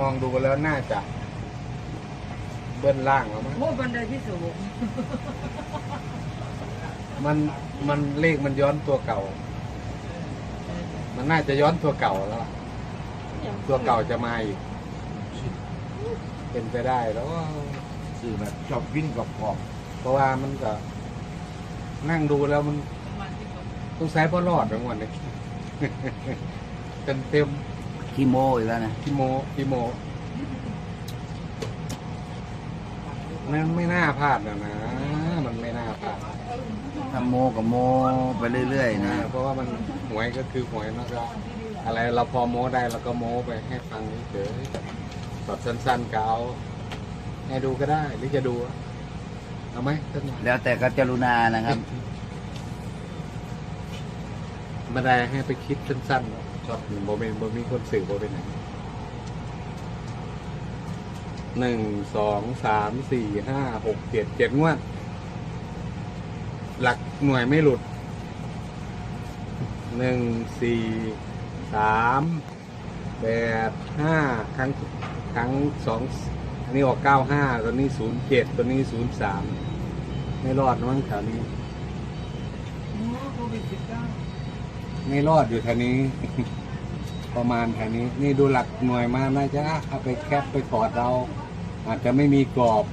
มองดูแล้วน่าจะ เบิ้ลล่างแล้วมั้งโอ้บันไดที่สูงมันมันเลขมันย้อนตัวเก่า มันน่าจะย้อนตัวเก่าแล้วล่ะตัวเก่าจะมาอีก เป็นไปได้แล้วสื่อแบบชอบวิ่งกับขอบเพราะว่ามันก็นั่งดูแล้วมันต้องใช้พ่อรอดทั้งวันเลยเต็มเต็ม ขี้โมอีกแล้วนะๆพี่โมพี่โมนั่นไม่น่าพลาดนะนะ มันไม่น่าพลาดทำโมกับโมไปเรื่อยๆนะ เพราะว่ามันหวยก็คือหวยเนอะก็อะไรเราพอโม้ได้เราก็โม้ไปให้ฟังเฉยๆแบบสั้นๆก็เอาให้ดูก็ได้ หรือจะดูอะเอาไหมสักหน่อยแล้วแต่ก็จรุณานะครับ ไม่ได้ให้ไปคิดสั้นๆหรอก ชอบโมเมนต์โมมีคนสื่อโมเป็นไหนหนึ่งสองสามสี่ห้าหกเจ็ดเจ็ดงวด หลักหน่วยไม่หลุดหนึ่งสี่สามแปดห้าครั้งครั้งสองอันนี้ออกเก้าห้าตัวนี้ศูนย์เจ็ดตัวนี้ศูนย์สามไม่รอดมั้งแถวนี้โควิดสิบเก้า ไม่รอดอยู่แถวนี้ ประมาณแถวนี้ นี่ดูหลักหน่วยมาน่าจะเอาไปแคปไปกอดเรา อาจจะไม่มีกรอบ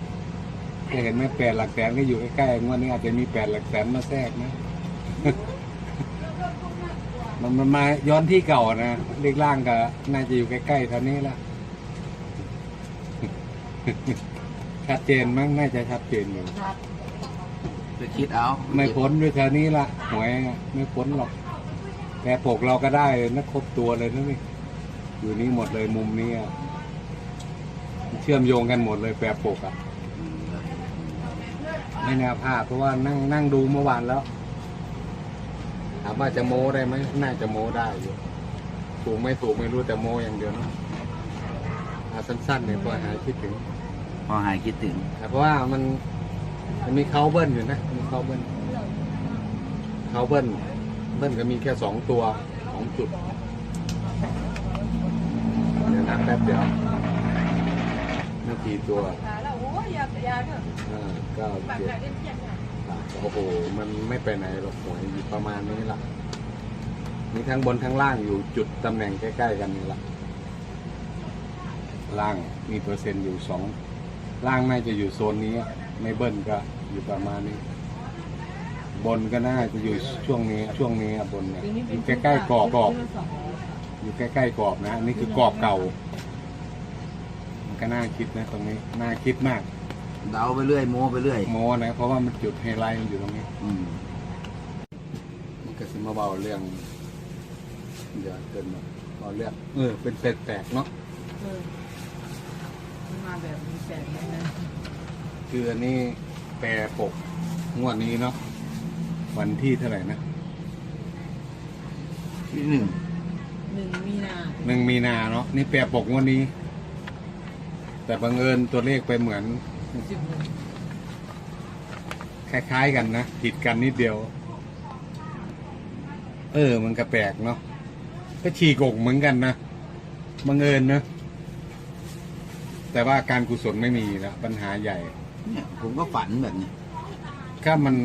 จะเห็นไหมแปดหลักแสนก็อยู่ใกล้ๆงวดนี้อาจจะมีแปดหลักแสนมาแทรกนะมันมันมาย้อนที่เก่านะเลขล่างก็น่าจะอยู่ใกล้ๆแถวนี้ละชัดเจนมั้งน่าจะชัดเจนอยู่ครับไปคิดเอา ไม่พ้นด้วยแถวนี้ละหวยอะไม่พ้นหรอก แต่ปกเราก็ได้นะครบตัวเลยนะนี่อยู่นี่หมดเลยมุมนี้อะเชื่อมโยงกันหมดเลยแปรปกอะ่ะ ไม่แน่พลาดเพราะว่านั่งนั่งดูเมื่อวานแล้วถามว่าจะโม้ได้ไหมน่าจะโม้ได้อยู่ถูกไม่ถูกไม่รู้แต่โม้อย่างเดียวเนอะเอาสั้นๆเนี่ยพอหายคิดถึง พอหายคิดถึง แต่เพราะว่ามันมันมีเขาเบิ้ลอยู่นะ มีเขาเบิ้ลเขาเบิ้ล เบิ้ลก็มีแค่สองตัวสองจุด เดี๋ยวนับแป๊บเดียวนาทีตัวแล้วโอ้ยยาอเถอะห้าเก้าเจ็ดโอ้โห มันไม่ไปไหนหรอกหวยอยู่ประมาณนี้ละมีทั้งบนทั้งล่างอยู่จุดตำแหน่งใกล้ๆกันนี่ละล่างมีเปอร์เซ็นต์อยู่สองล่างน่าจะอยู่โซนนี้ ไม่เบิ้ลก็อยู่ประมาณนี้ บนก็น่าจะอยู่ช่วงนี้ช่วงนี้อะบนเนี่ยอยู่ใกล้ๆกรอบกรอบอยู่ใกล้ๆกรอบนะอันนี่คือกรอบเก่า มันก็น่าคิดนะ ตรงนี้น่าคิดมากเดาไปเรื่อยโมไปเรื่อยโมนะเพราะว่ามันจุดไฮไลท์มันอยู่ตรงนี้ อืมมันก็สิมาเบาเรื่องเดี๋ยวเกินมาเบาเรื่องเออเป็นแปลกๆเนาะเออมันมาแบบมีแปดเลยนะ คืออันนี้แปรปกงวดนี้เนาะ วันที่เท่าไหร่นะที่หนึ่งหนึ่งมีนาหนึ่งมีนาเนาะนี่แปรปกงวดนี้ แต่บังเอิญตัวเลขไปเหมือน สิบหนึ่งคล้ายๆกันนะผิดกันนิดเดียว เออ มันก็แปลกเนาะก็ฉีกกเหมือนกันนะบังเอิญนะแต่ว่าการกุศลไม่มีแล้วปัญหาใหญ่ เนี่ยผมก็ฝันแบบนี้ถ้ามัน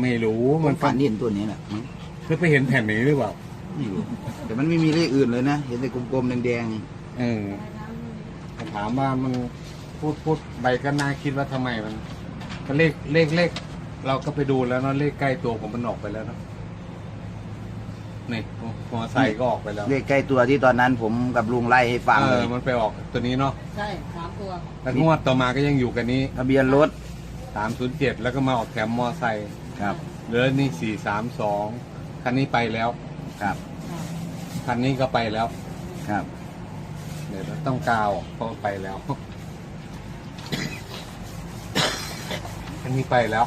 ไม่รู้ผมัมนฝันเห็นตัวนี้แหละมั้งเพื่อไปเห็นแผ่นนี้หรือเปล่าไม่รู้แต่มันไม่มีเลขอื่นเลยนะ เห็นแต่กลมๆแดงเออถามว่ามันพูดพูดไปก็น่าคิดว่าทำไมมันก็เลขเลขเลขเราก็ไปดูแล้วเนาะเลขใกล้ตัวผมมันออกไปแล้วเนาะนี่มอไซค์ก็ออกไปแล้วๆเลขใกล้ตัวที่ตอนนั้นผมกับลุงไล่ให้ฟังเอเลอยมันไปออกตัวนี้เนาะใช่สามตัวแล้วงวดต่อมาก็ยังอยู่กันนี้ทะเบียนรถ สามศูนย์เจ็ดแล้วก็มาออกแถมมอไซค์ ครับเหลือนี่สี่สามสองคันนี้ไปแล้ว ครับ คันนี้ก็ไปแล้ว ครับ เดี๋ยวต้องกาวเพราะไปแล้ว คันนี้ไปแล้ว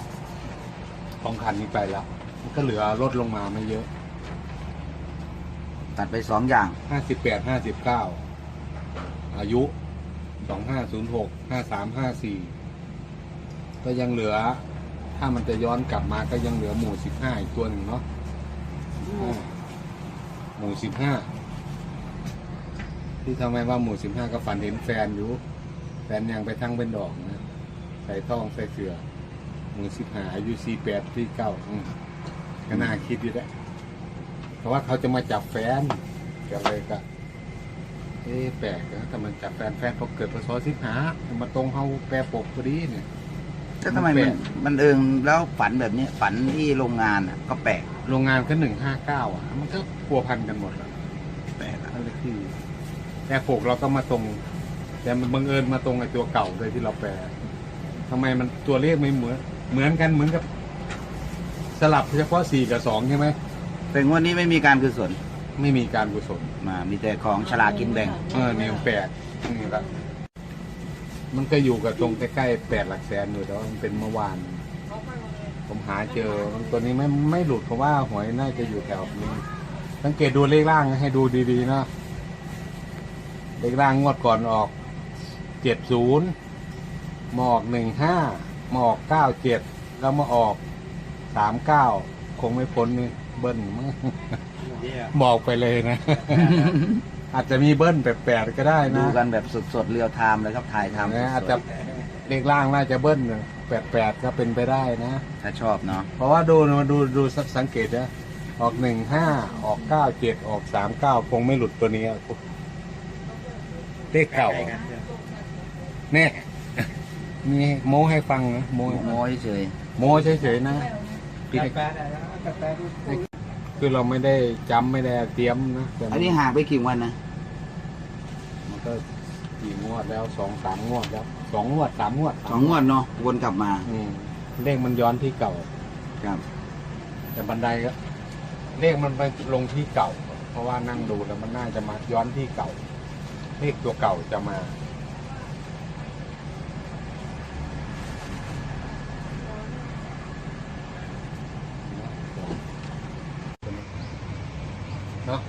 สองคันนี้ไปแล้วมันก็เหลือลดลงมาไม่เยอะตัดไปสองอย่างห้าสิบแปดห้าสิบเก้าอายุสองห้าศูนย์หกห้าสามห้าสี่ก็ยังเหลือ ถ้ามันจะย้อนกลับมาก็ยังเหลือหมู่สิบห้าอีกตัวหนึ่งเนาะอ่าหมู่สิบห้าที่ทำไมว่าหมู่สิบห้าก็ฝันเห็นแฟนอยู่ แฟนยังไปทั้งเป็นดอกนะใส่ท่องใส่เสือหมู่สิบห้าอายุสี่แปดที่เก้าอืมก็น่าคิดอยู่แหละเพราะว่าเขาจะมาจับแฟนก็เลยก็เอ๊ะแปลกนะแต่มันจับแฟนแฟนเขาเกิดพศสิบห้ามาตรงเขาแปรปกพอดีเนี่ย แล้วทำไมแปลมันกมันเอิงแล้วฝันแบบนี้ฝันที่โรงงานอะ ก็แปลกโรงงานก็หนึ่งห้าเก้าอะ มันก็พัวพันกันหมดแล้วแปลกอะนั่นเลยที่แต่ปกเราก็มาตรง แต่มันบังเอิญมาตรงไอ้ตัวเก่าเลยที่เราแปลทำไมมันตัวเลขไม่เหมือน เหมือนกันเหมือนกับ สลับเฉพาะสี่กับสองใช่ไหมแต่งวดนี้ไม่มีการกุศลไม่มีการกุศลมา มีแต่ของฉลากกินแบ่ง เออนิวแปดนี่ละ มันก็อยู่กับตรงใกล้ๆแปดหลักแสนอยู่แต่ว่ามันเป็นเมื่อวาน ผมหาเจอตัวนี้ไม่ไม่หลุดเพราะว่าหวยน่าจะอยู่แถวนี้สังเกตดูเลขล่างให้ดูดีๆนะเลขล่างงวดก่อนออกเจ็ดศูนย์มาออกหนึ่งห้ามาออกเก้าเจ็ดแล้วมาออกสามเก้าคงไม่พ้นนี่เบิ้ลมั้งบอกไปเลยนะ อาจจะมีเบิ้ลแปลกๆก็ได้ดูนะกันแบบสดๆเรียวไทม์เลยครับถ่ายทำนะอาจสจะดเลขล่างน่าจะเบิ้ลแปดๆก็เป็นไปได้นะ ๆถ้าชอบเนาะเพราะว่าดูนะดูดูสังเกตนะออกหนึ่งห้าออกเก้าเจ็ดออกสามเก้าคงไม่หลุดตัวนี้อะเลขเก่าอะเนี่ยมีโม้ให้ฟังนะโม้โม้เฉยโม้เฉยๆนะพี่ คือเราไม่ได้จำไม่ได้เตรียมนะแต่ๆมัอันนี้ห่างไปกี่วันนะมันก็กี่งวดแล้วสองสามงวดแล้วสองงวดสามงวดสองงวดเนาะวนกลับมาอืมเลขมันย้อนที่เก่า ครับ แต่บันไดก็เลขมันไปลงที่เก่า เพราะว่านั่งดูแล้วมันน่าจะมาย้อนที่เก่า เลขตัวเก่าจะมาเนาะ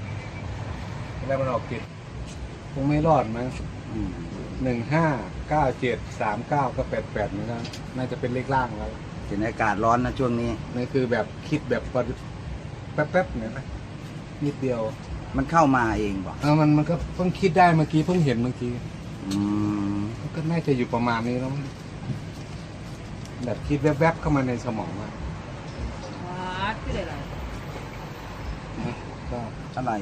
แล้วมันออกติดคงไม่รอดมั้งอืมหนึ่งห้าเก้าเจ็ดสามเก้าก็แปดแปดเหมือนกันน่าจะเป็นเลขล่างแล้วเห็นอากาศร้อนนะช่วงนี้ นี่คือแบบคิดแบบแป๊บๆเนี่ยนะนิดเดียว มันเข้ามาเองบอกเออมันมันก็เพิ่งคิดได้เมื่อกี้เพิ่งเห็นเมื่อกี้อืมมันก็น่าจะอยู่ประมาณนี้แล้วมั้งแบบคิดแวบๆเข้ามาในสมองอะวัดก็ได้ไรนะก็อะไร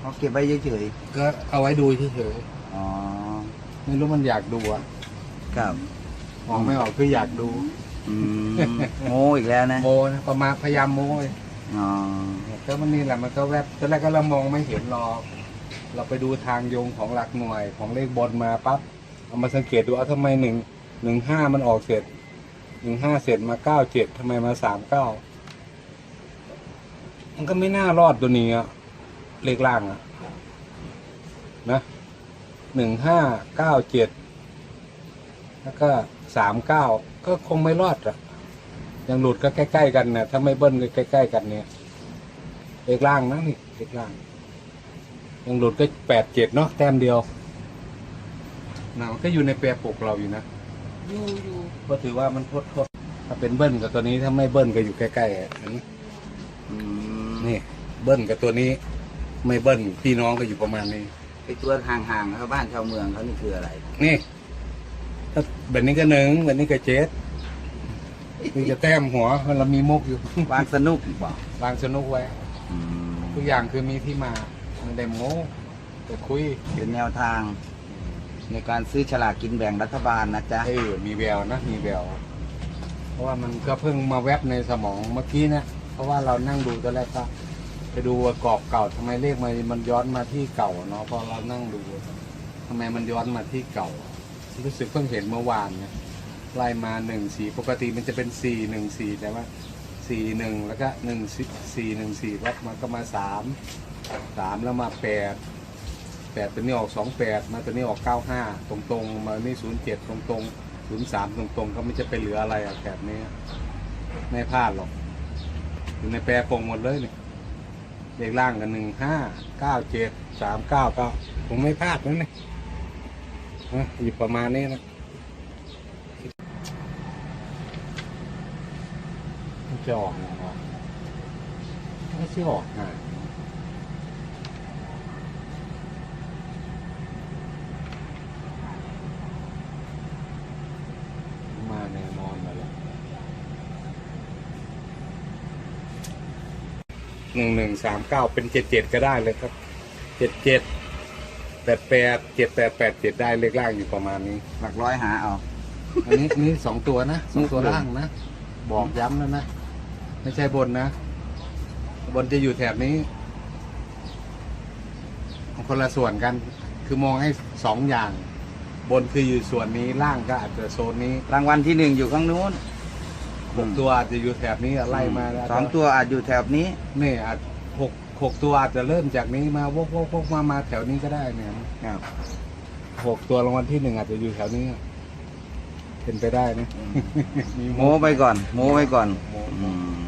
เขาเก็บไว้เฉยก็เอาไว้ดูเฉยๆอ๋อๆไม่รู้มันอยากดูอะครับมองไม่ออกคืออยากดูอืมโม้อีกแล้วนะโมนะประมาณพยายามโมเลยอ๋อก็มันนี่แหละมันก็แวบตอนแรกก็เรามองไม่เห็นหรอกเราไปดูทางโยงของหลักหน่วยของเลขบนมาปั๊บเอามาสังเกตดูเอาทำไมหนึ่งหนึ่งห้ามันออกเสร็จหนึ่งห้าเสร็จมาเก้าเจ็ดทำไมมาสามเก้ามันก็ไม่น่ารอดตัวนี้อะ เลขล่างอะนะหนึ่งห้าเก้าเจ็ดแล้วก็สามเก้าก็คงไม่รอดอะยังหลุดก็ใกล้ ๆ กันนะถ้าไม่เบิ้ลก็ใกล้ ๆ กันเนี่ยเลขล่างนะนี่เลขล่างยังหลุดก็แปดเจ็ดเนาะแต้มเดียวนะมันก็อยู่ในแปรปกเราอยู่นะอยู่อยู่ก็ถือว่ามันทดทดถ้าเป็นเบิ้ลกับตัวนี้ถ้าไม่เบิ้ลก็อยู่ใกล้ๆอะเห็นไหมอืมนี่เบิ้ลกับตัวนี้ ไม่เบิ้ลพี่น้องก็อยู่ประมาณนี้ไอตัวห่างๆชาวบ้านชาวเมืองเขานี่คืออะไรนี่ ถ้าแบบนี้ก็หนึ่งแบบนี้ก็เจ็ดนี่จะแต้มหัวมันเรามีมุกอยู่ วางสนุกบอกวางสนุกไว้อืมทุกอย่างคือมีที่มาไม่ได้โม้แต่คุยเป็นแนวทาง ในการซื้อฉลากกินแบ่งรัฐบาลนะจ๊ะเออมีแววนะมีแววเพราะว่ามันก็เพิ่งมาแวบในสมองเมื่อกี้เนะเพราะว่าเรานั่งดูตอนแรกก็ไป ดูว่ากรอบเก่าทำไมเลขมันมันย้อนมาที่เก่าเนาะพอเรานั่งดูทำไมมันย้อนมาที่เก่า รู้สึกเพิ่งเห็นเมื่อวานนี่ยไล่มาหนึ่งสี่ปกติมันจะเป็นสี่หนึ่งสี่แต่ว่าสี่หนึ่งแล้วก็หนึ่งสี่หนึ่งสี่วัดมันก็มาสามสามแล้วมาแปดแปดตัวนี้ออกสองแปดมาตัวนี้ออกเก้าห้าตรงๆมานี่ศูนย์เจ็ดตรงๆศูนย์สามตรงๆก็ไม่จะไปเหลืออะไรอะแบบนี้ไม่พลาดหรอกอยู่ในแปรปงหมดเลยนี่ เลขล่างกันหนึ่งห้าเก้าเจ็ดสามเก้าก็ผมไม่พลาดนั่นนี่นะอยู่ประมาณนี้นะจะออกนะครับไม่ใช่ออกง่ย หนึ่งหนึ่งสามเก้าเป็นเจ็ดเจ็ดก็ได้เลยครับเจ็ดเจ็ดแปดแปดเจ็ดแปดแปดเจ็ดได้เลขล่างอยู่ประมาณนี้ หลักร้อยหาเอาอันนี้นี่สองตัวนะสองตัวล่างนะ บอกย้ำแล้วนะ ไม่ใช่บนนะ บนจะอยู่แถบนี้ คนละส่วนกัน คือมองให้สองอย่าง บนคืออยู่ส่วนนี้ล่างก็อาจจะโซนนี้ รางวัลที่หนึ่งอยู่ข้างนู้น หกตัวอาจจะอยู่แถบนี้ไล่มาแล้วสองตัวอาจอยู่แถบนี้นี่อาจหกหกตัวอาจจะเริ่มจากนี้มาวกวกวกมามาแถวนี้ก็ได้เนี่ยครับหกตัวรางวัลที่หนึ่งอาจจะอยู่แถวนี้เป็นไปได้นะโม้ไปก่อน โม้ไปก่อนโม้อืม